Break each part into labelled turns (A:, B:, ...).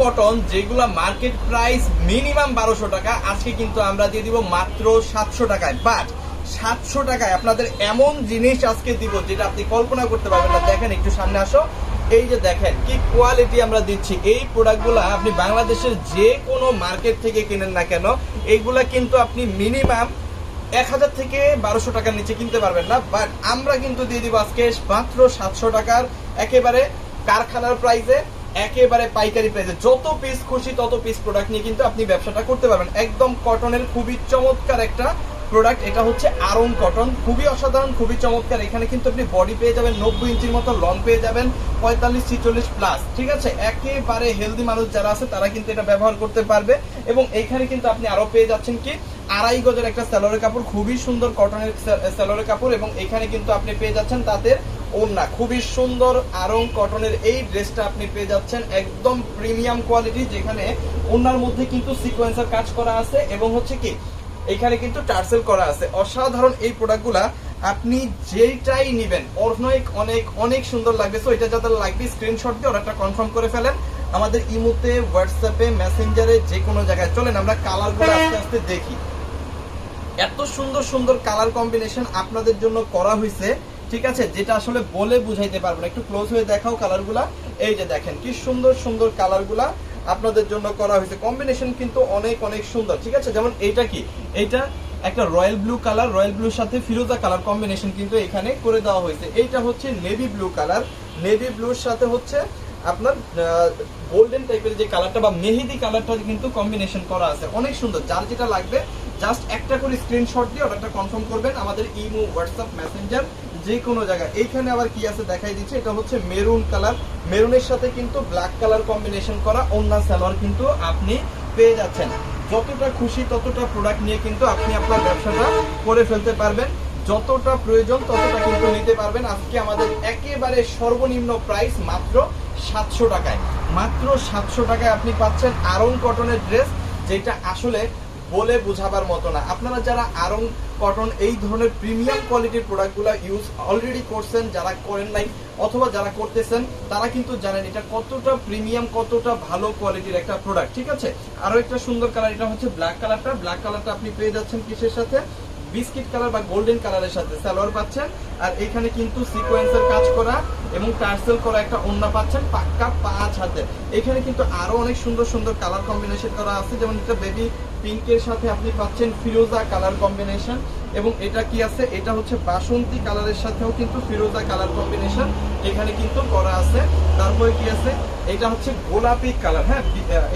A: Cotton যেগুলা market price minimum বারোশো টাকা, আজকে কিন্তু আমরা দিয়ে দিব মাত্র সাতশো টাকায়। বাট সাতশো টাকায় আপনাদের এমন জিনিস আজকে দিব যেটা আপনি কল্পনা করতে পারবেন না। দেখেন, একটু সামনে আসো। এই যে দেখেন, কি কোয়ালিটি আমরা দিচ্ছি। এই প্রোডাক্টগুলো আপনি বাংলাদেশের যে কোনো মার্কেট থেকে কিনেন না কেন, এইগুলা কিন্তু আপনি মিনিমাম এক হাজার থেকে বারোশো টাকার নিচে কিনতে পারবেন না। বাট আমরা কিন্তু দিয়ে দিব আজকে মাত্র সাতশো টাকার একেবারে কারখানার প্রাইসে একেবারে পাইকারি প্রাইসে যত পিস খুশি, তত পিস প্রোডাক্ট নিয়ে কিন্তু আপনি ব্যবসাটা করতে পারবেন। একদম কটনের খুবই চমৎকার একটা প্রোডাক্ট এটা হচ্ছে আরং কটন খুবই অসাধারণ, খুবই চমৎকার। এখানে কিন্তু আপনি বডি পেয়ে যাবেন, নব্বই ইঞ্চির মতো লং পেয়ে যাবেন, পঁয়তাল্লিশ, ছিচল্লিশ প্লাস ঠিক আছে? একেবারে হেলদি মানুষ যারা আছে, তারা কিন্তু এটা ব্যবহার করতে পারবে। এবং এইখানে কিন্তু আপনি আরও পেয়ে যাচ্ছেন কি? আড়াই গজের একটা স্যালোরের কাপড়। খুবই সুন্দর কটনের স্যালোরের কাপড়। এবং এখানে কিন্তু আপনি পেয়ে যাচ্ছেন তাদের ওড়না। খুবই সুন্দর আরং কটনের এই ড্রেসটা আপনি পেয়ে যাচ্ছেন। একদম প্রিমিয়াম কোয়ালিটি, যেখানে ওড়নার মধ্যে কিন্তু সিকোয়েন্সার কাজ করা আছে এবং হচ্ছে কি, এখানে কিন্তু টার্সেল করা আছে। অসাধারণ এই প্রোডাক্টগুলা আপনি যেইটাই নিবেন, অনেক অনেক অনেক সুন্দর লাগবে। সো এটা যাদের লাগবে স্ক্রিনশট দিয়ে অর্ডারটা কনফার্ম করে ফেলেন। আমাদের ইমোতে, হোয়াটসঅ্যাপে, মেসেঞ্জারে যে কোনো জায়গায়। চলেন, আমরা কালারগুলো আস্তে আস্তে দেখি। এত সুন্দর সুন্দর কালার কম্বিনেশন আপনাদের জন্য করা হয়েছে ঠিক আছে? যেটা আসলে বলে বুঝাইতে পারব না। একটু ক্লোজ হয়ে দেখাও কালারগুলা এই যে দেখেন, কি সুন্দর সুন্দর কালারগুলা আপনাদের জন্য করা হয়েছে। কম্বিনেশন কিন্তু অনেক অনেক সুন্দর, ঠিক আছে? যেমন এইটা কি? এইটা একটা রয়্যাল ব্লু কালার রয়্যাল ব্লুর সাথে ফিরোজা কালার কম্বিনেশন কিন্তু এখানে করে দেওয়া হয়েছে। এইটা হচ্ছে নেভি ব্লু কালার নেভি ব্লুর সাথে হচ্ছে আপনার গোল্ডেন টাইপের যে কালারটা বা মেহেদি কালারটা কিন্তু কম্বিনেশন করা আছে। অনেক সুন্দর। যার যেটা লাগবে জাস্ট একটা করে স্ক্রিনশট দিয়ে অর্ডারটা কনফার্ম করবেন আমাদের ইমো হোয়াটসঅ্যাপ মেসেঞ্জার যে কোনো জায়গায়। এইখানে আবার কি আছে দেখাই দিচ্ছে, এটা হচ্ছে মেরুন কালার। মেরুনের সাথে কিন্তু ব্ল্যাক কালার কম্বিনেশন করা অন্য সালোয়ার কিন্তু আপনি পেয়ে যাচ্ছেন। যতটা খুশি ততটা প্রোডাক্ট নিয়ে কিন্তু আপনি আপনার ব্যবসাটা করে ফেলতে পারবেন। যতটা প্রয়োজন ততটা কিন্তু নিতে পারবেন। আজকে আমাদের একেবারে সর্বনিম্ন প্রাইস মাত্র সাতশো টাকায়। মাত্র সাতশো টাকায় আপনি পাচ্ছেন আরং কটনের ড্রেস যেটা আসলে বলে বোঝাবার মতো না। আপনারা যারা আরং কটন এই ধরনের প্রিমিয়াম কোয়ালিটির প্রোডাক্টগুলো ইউজ অলরেডি করছেন, যারা করেন নাই অথবা যারা করতেছেন, তারা কিন্তু জানেন এটা কতটা প্রিমিয়াম কতটা ভালো কোয়ালিটির একটা প্রোডাক্ট ঠিক আছে? আরও একটা সুন্দর কালার এটা হচ্ছে ব্ল্যাক কালারটা ব্ল্যাক কালারটা আপনি পেয়ে যাচ্ছেন কিসের সাথে? বিস্কিট কালার বা গোল্ডেন কালারের সাথে সালোয়ার পাচ্ছেন। আর এখানে কিন্তু সিকোয়েন্সের কাজ করা এবং টার্সেল করা একটা ওন্না পাচ্ছেন পাক্কা পাঁচ হাতে। এখানে কিন্তু আরও অনেক সুন্দর সুন্দর কালার কম্বিনেশন করা আছে। যেমন এটা বেবি পিঙ্কের সাথে আপনি পাচ্ছেন ফিরোজা কালার কম্বিনেশন এবং এটা কি আছে? এটা হচ্ছে বাসন্তী কালারের সাথেও কিন্তু ফিরোজা কালার কম্বিনেশন এখানে কিন্তু করা আছে। তারপরে কি আছে? এটা হচ্ছে গোলাপি কালার হ্যাঁ?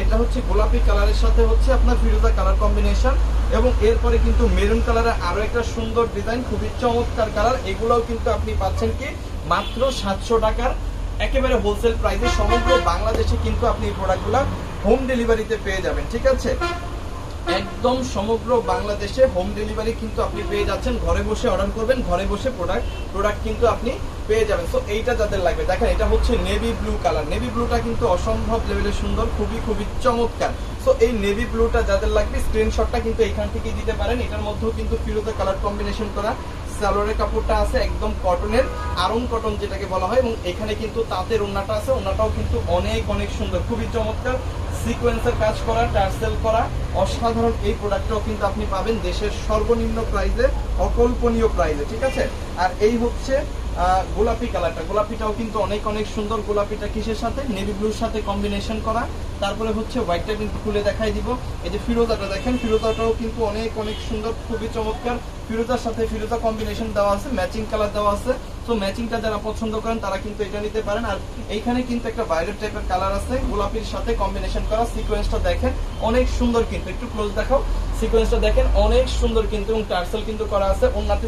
A: এটা হচ্ছে গোলাপি কালারের সাথে হচ্ছে আপনার ফিরোজা কালার কম্বিনেশন এবং এরপরে কিন্তু মেরুন কালারের আরও একটা সুন্দর ডিজাইন খুবই চমৎকার কালার এগুলোও কিন্তু আপনি পাচ্ছেন কি? মাত্র সাতশো টাকার। একেবারে হোলসেল প্রাইসে সমগ্র বাংলাদেশে কিন্তু আপনি এই প্রোডাক্টগুলো হোম ডেলিভারিতে পেয়ে যাবেন, ঠিক আছে? একদম সমগ্র বাংলাদেশে হোম ডেলিভারি কিন্তু আপনি পেয়ে যাচ্ছেন। ঘরে বসে অর্ডার করবেন, ঘরে বসে প্রোডাক্ট প্রোডাক্ট কিন্তু আপনি পেয়ে যাবেন। সো এইটা যাদের লাগবে, দেখেন এটা হচ্ছে নেভি ব্লু কালার নেভি ব্লুটা কিন্তু অসম্ভব লেভেলের সুন্দর, খুবই খুবই চমৎকার। সো এই নেভি ব্লুটা যাদের লাগবে স্ক্রিনশটটা কিন্তু এখান থেকেই দিতে পারেন। এটার মধ্যেও কিন্তু ফিরোজা কালার কম্বিনেশন করা। সালোয়ারের কাপড়টা আছে একদম কটনের আরং কটন যেটাকে বলা হয়। এবং এখানে কিন্তু তাঁতের ওন্নাটা আছে ওন্নাটাও কিন্তু অনেক অনেক সুন্দর, খুবই চমৎকার। সিকোয়েন্সের কাজ করা টার্সেল করা, অসাধারণ এই প্রোডাক্টটাও কিন্তু আপনি পাবেন দেশের সর্বনিম্ন প্রাইসে অকল্পনীয় প্রাইসে ঠিক আছে? আর এই হচ্ছে গোলাপি কালারটা। গোলাপিটাও কিন্তু অনেক অনেক সুন্দর গোলাপিটা কিসের সাথে? নেভি ব্লুর সাথে কম্বিনেশন করা। তারপরে হচ্ছে হোয়াইটটা কিন্তু খুলে দেখাই দিব। এই যে ফিরোজাটা দেখেন, ফিরোজাটাও কিন্তু অনেক অনেক সুন্দর, খুবই চমৎকার। ফিরোজার সাথে ফিরোজা কম্বিনেশন দেওয়া আছে ম্যাচিং কালার দেওয়া আছে। তো ম্যাচিংটা যারা পছন্দ করেন, তারা কিন্তু এটা নিতে পারেন। আর এইখানে কিন্তু একটা ভায়োলেট টাইপের কালার আছে। গোলাপির সাথে কম্বিনেশন করা। সিকোয়েন্সটা দেখেন, অনেক সুন্দর কিন্তু। একটু ক্লোজ দেখাও। সিকোয়েন্সটা দেখেন, অনেক সুন্দর কিন্তু এবং টার্সেল কিন্তু করা আছে।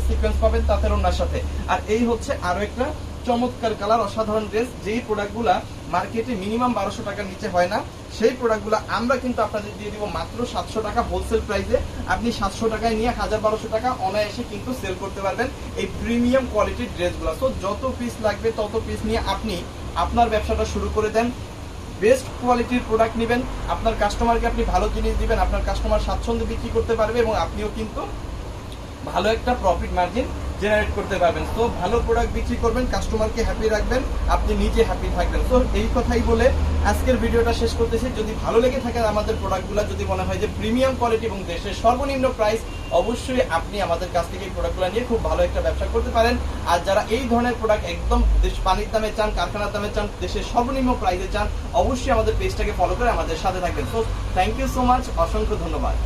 A: সিকোয়েন্স পাবেন ওনার সাথে। আর এই হচ্ছে একটা চমৎকার কালার অসাধারণ ড্রেস যেই মার্কেটে মিনিমাম বারোশো টাকার নিচে হয় না, সেই প্রোডাক্টগুলো আমরা কিন্তু আপনাদের দিয়ে দিব মাত্র সাতশো টাকা হোলসেল প্রাইসে আপনি সাতশো টাকায় নিয়ে হাজার বারোশো টাকা অনায়াসে কিন্তু সেল করতে পারবেন এই প্রিমিয়াম কোয়ালিটির ড্রেসগুলো তো যত পিস লাগবে, তত পিস নিয়ে আপনি আপনার ব্যবসাটা শুরু করে দেন। বেস্ট কোয়ালিটির প্রোডাক্ট নেবেন, আপনার কাস্টমারকে আপনি ভালো জিনিস দিবেন, আপনার কাস্টমার স্বাচ্ছন্দ্যে বিক্রি করতে পারবে এবং আপনিও কিন্তু ভালো একটা প্রফিট মার্জিন জেনারেট করতে পারবেন। তো ভালো প্রোডাক্ট বিক্রি করবেন কাস্টমারকে হ্যাপি রাখবেন, আপনি নিজে হ্যাপি থাকবেন। তো এই কথাই বলে আজকের ভিডিওটা শেষ করতেছি। যদি ভালো লেগে থাকে আমাদের প্রোডাক্টগুলো যদি মনে হয় যে প্রিমিয়াম কোয়ালিটি এবং দেশের সর্বনিম্ন প্রাইস অবশ্যই আপনি আমাদের কাছ থেকে এই প্রোডাক্টগুলো নিয়ে খুব ভালো একটা ব্যবসা করতে পারেন। আর যারা এই ধরনের প্রোডাক্ট একদম দেশ পানির দামে চান, কারখানার দামে চান, দেশের সর্বনিম্ন প্রাইসে চান, অবশ্যই আমাদের পেজটাকে ফলো করে আমাদের সাথে থাকবেন। তো থ্যাংক ইউ সো মাচ অসংখ্য ধন্যবাদ।